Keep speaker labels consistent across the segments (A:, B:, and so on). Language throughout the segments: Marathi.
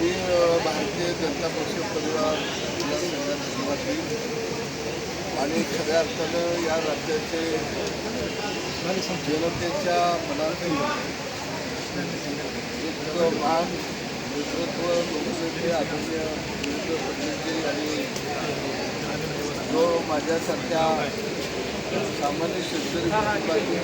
A: मी भारतीय जनता पक्ष परिवार या आणि खऱ्या अर्थानं या राज्याचे जनतेच्या मनातील एक मान नेतृत्व लोकनेते आदरणीय देवेंद्र फडणवीसजी आणि जो माझ्यासारख्या सामान्य शेतकरी कुटुंबातील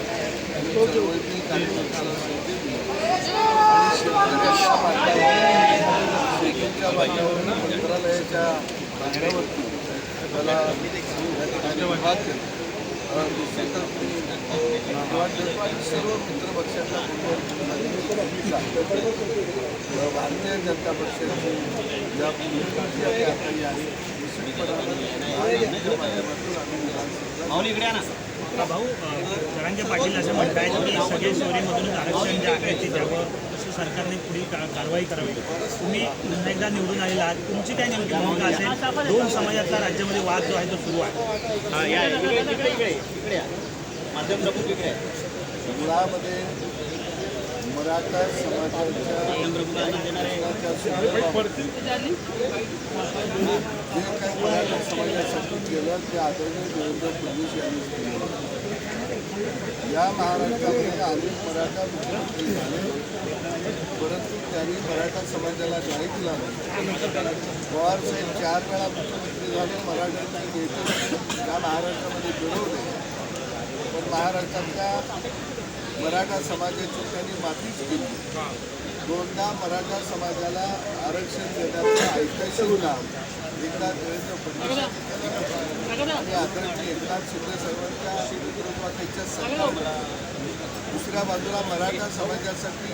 A: आणि चळवळीतील कार्यकर्त्याला संधी दिली आणि शेतकऱ्याच्या मार्गावर शेतीच्या मार्गावर मंत्रालयाच्या मागण्यावरती मला या ठिकाणी विभाग केला अ, निश्चितच मी धन्यवाद देतो आणि सर्व मित्रपक्षांना पुन्हा भारतीय जनता पक्षाची ज्या भूमिकाची आणि आखाणी आहे निश्चितपणानं महायुतीच्या माध्यमातून आम्ही विधानसभेला
B: माऊली इकडे ना.
C: भाऊ जरांगे पाटील असं म्हणतायत की सगळे चोरीमधूनच आरक्षण जे आहे ते द्यावं असं सरकारने पुढील का- कारवाई करावी. तुम्ही पुन्हा एकदा निवडून आलेला आहात. तुमची काय नेमकी भूमिका असेल? दोन समाजाचा राज्यामध्ये वाद जो आहे तो सुरू आहे.
B: हा या इकडे इकडे इकडे इकडे या. माध्यम प्रमुख इकडे. आहे.
A: मुळामध्ये मराठा समाजाच्या समाजासाठी केलं ते आदरणीय देवेंद्र फडणवीस यांनी केलं या महाराष्ट्रामध्ये अनेक मराठा मुख्यमंत्री झाले परंतु त्यांनी मराठा समाजाला न्याय दिला पवार साहेब चार वेळा मुख्यमंत्री झाले मराठ्यांना नेते या महाराष्ट्रामध्ये घडवले पण महाराष्ट्रातल्या मराठा समाजाची त्यांनी माफीच केली. दोनदा मराठा समाजाला आरक्षण देण्याचं ऐतिहासिक काम एकदा देवेंद्र फडणवीस आणि आदरणीय एकनाथ शिंदे साहेबांच्या नेतृत्वाखालच्या सरकारला दुसऱ्या बाजूला मराठा समाजासाठी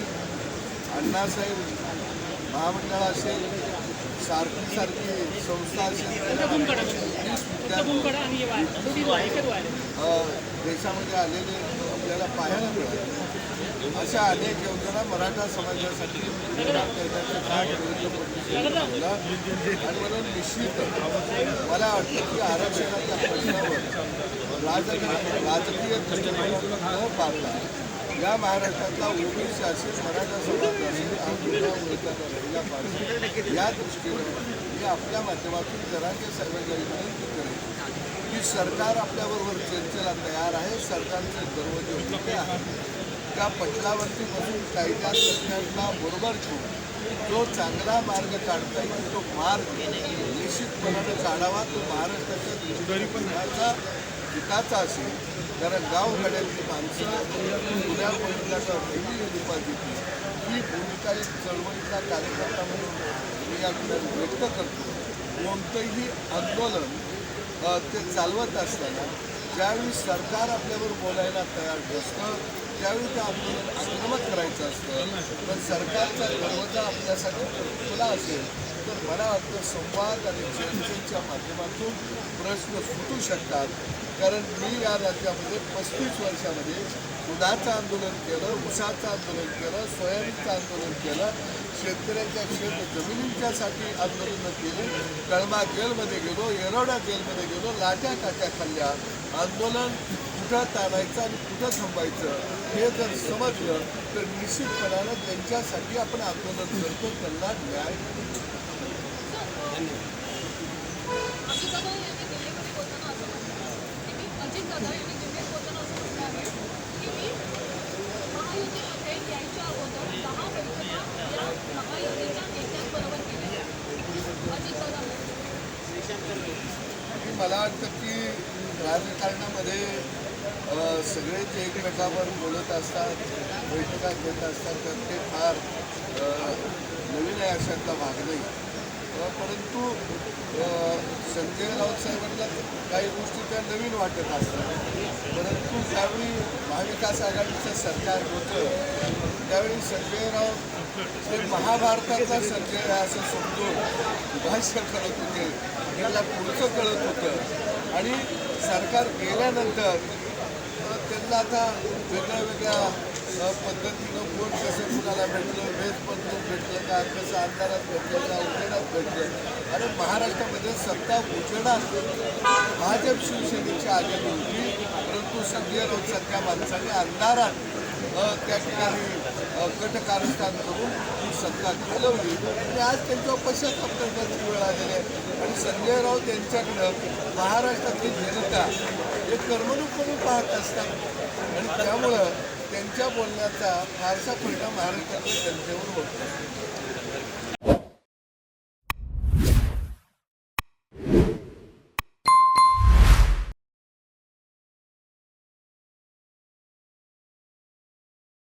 A: अण्णासाहेब महामंडळ असेल सारखी सारखी संस्था असेल देशामध्ये आलेले आपल्याला पाहायला मिळाले. अशा अनेक योजना मराठा समाजासाठी आणि म्हणून निश्चित मला वाटतं की आरक्षणाच्या प्रश्नावर राजकीय राजकीय दृष्टिकोनातून न पाहता या महाराष्ट्रातला ओबीसी शासित मराठा समाज असेल हा राहिला पाहिजे. या दृष्टीनं मी आपल्या माध्यमातून जरांगे साहेबांना विनंती करेन की सरकार आपल्याबरोबर चर्चेला तयार आहे. सरकारचे दरवाजे मोठे आहेत त्या पटलावरती बसून कायदा तज्ज्ञांना बरोबर ठेवून जो चांगला मार्ग काढता येईल तो मार्ग निश्चितपणानं काढावा. तो महाराष्ट्राच्या दृष्टीने हिताचा असेल कारण गावगाड्यातली माणसं पुण्यापर्यंतच्या पहिली उपाधीची ही भूमिका एक चळवळीचा कार्यकर्ता म्हणून मी या ठिकाणी व्यक्त करतो. कोणतंही आंदोलन ते चालवत असताना ज्यावेळी सरकार आपल्यावर बोलायला तयार नसतं त्यावेळी ते आंदोलन आक्रमक करायचं असतं. पण सरकारचा दरवाजा आपल्यासाठी खुला असेल तर मला वाटतं संवाद आणि चर्चेच्या माध्यमातून प्रश्न सुटू शकतात. कारण मी या राज्यामध्ये पस्तीस वर्षामध्ये दुधाचं आंदोलन केलं उसाचं आंदोलन केलं सोयाबीनचं आंदोलन केलं शेतकऱ्यांच्या शेत जमिनींच्यासाठी आंदोलनं केली कळमा जेलमध्ये गेलो येरवडा जेलमध्ये गेलो लाट्या काट्या खाल्ल्या. आंदोलन कुठं ताणायचं आणि कुठं थांबायचं हे जर समजलं तर निश्चितपणानं त्यांच्यासाठी आपण आंदोलन करतो त्यांना न्याय मला वाटतं की राजकारणामध्ये सगळेच एकमेकावर बोलत असतात बैठका घेत असतात तर ते फार नवीन आहे अशातला भाग नाही. परंतु संजय राऊत साहेबांना काही गोष्टी त्या नवीन वाटत असतात. परंतु ज्यावेळी महाविकास आघाडीचं सरकार होतं त्यावेळी संजय राऊत हे महाभारताचा संजय असं समजून भाष्य करत होते. त्याला पुढचं कळत होतं. आणि सरकार गेल्यानंतर त्यांना आता वेगळ्या वेगळ्या पद्धतीनं कोण कसं कुणाला भेटलं वेज पद्धत भेटलं का कसं अंधारात भेटलं का उजेडात भेटलं? आणि महाराष्ट्रामध्ये सत्ता उजेडात भाजप शिवसेनेची आघाडी होती परंतु संजय राऊतसारख्या माणसाने अंधारात त्या ठिकाणी अ, कटकारस्थान करून ही सत्ता घालवली. आणि आज त्यांच्यावर पश्चाताप करण्याची वेळ आलेली आहे. आणि संजय राऊत यांच्याकडं महाराष्ट्रातली जनता हे करमणूक म्हणून पाहत असतात आणि त्यामुळं त्यांच्या बोलण्याचा फारसा परिणाम महाराष्ट्रातल्या जनतेवर होतो